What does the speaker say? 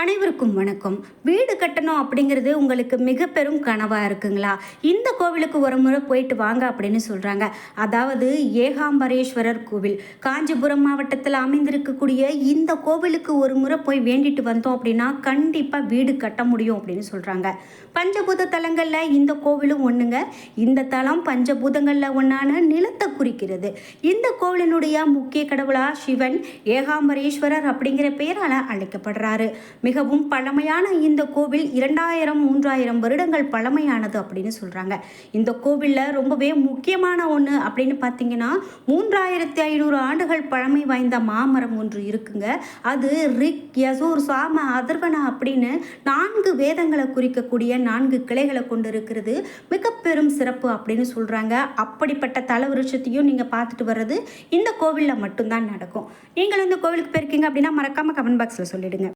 அனைவருக்கும் வணக்கம். வீடு கட்டணும் அப்படிங்கிறது உங்களுக்கு மிக பெரும் கனவாக இருக்குங்களா? இந்த கோவிலுக்கு ஒரு முறை போயிட்டு வாங்க அப்படின்னு சொல்கிறாங்க அதாவது ஏகாம்பரேஸ்வரர் கோவில். காஞ்சிபுரம் மாவட்டத்தில் அமைந்திருக்கக்கூடிய இந்த கோவிலுக்கு ஒரு முறை போய் வேண்டிட்டு வந்தோம் அப்படின்னா கண்டிப்பாக வீடு கட்ட முடியும் அப்படின்னு சொல்கிறாங்க பஞ்சபூத தலங்களில் இந்த கோவிலும் ஒன்றுங்க இந்த தலம் பஞ்சபூதங்களில் ஒன்றான நிலத்தை குறிக்கிறது. இந்த கோவிலினுடைய முக்கிய கடவுளாக சிவன் ஏகாம்பரேஸ்வரர் அப்படிங்கிற பெயரால் அழைக்கப்படுறாரு. மிகவும் பழமையான இந்த கோவில் இரண்டாயிரம் மூன்றாயிரம் வருடங்கள் பழமையானது அப்படின்னு சொல்கிறாங்க இந்த கோவிலில் ரொம்பவே முக்கியமான ஒன்று அப்படின்னு பார்த்தீங்கன்னா மூன்றாயிரத்தி ஐநூறு ஆண்டுகள் பழமை வாய்ந்த மாமரம் ஒன்று இருக்குங்க. அது ரிக் யசூர் சாம அதர்வன அப்படின்னு நான்கு வேதங்களை குறிக்கக்கூடிய நான்கு கிளைகளை கொண்டு இருக்கிறது மிக பெரும் சிறப்பு அப்படின்னு சொல்கிறாங்க அப்படிப்பட்ட தல விருட்சத்தையும் நீங்கள் பார்த்துட்டு வர்றது இந்த கோவிலில் மட்டும்தான் நடக்கும். நீங்களும் இந்த கோவிலுக்கு போயிருக்கீங்க அப்படின்னா மறக்காமல் கமெண்ட் பாக்ஸில் சொல்லிவிடுங்க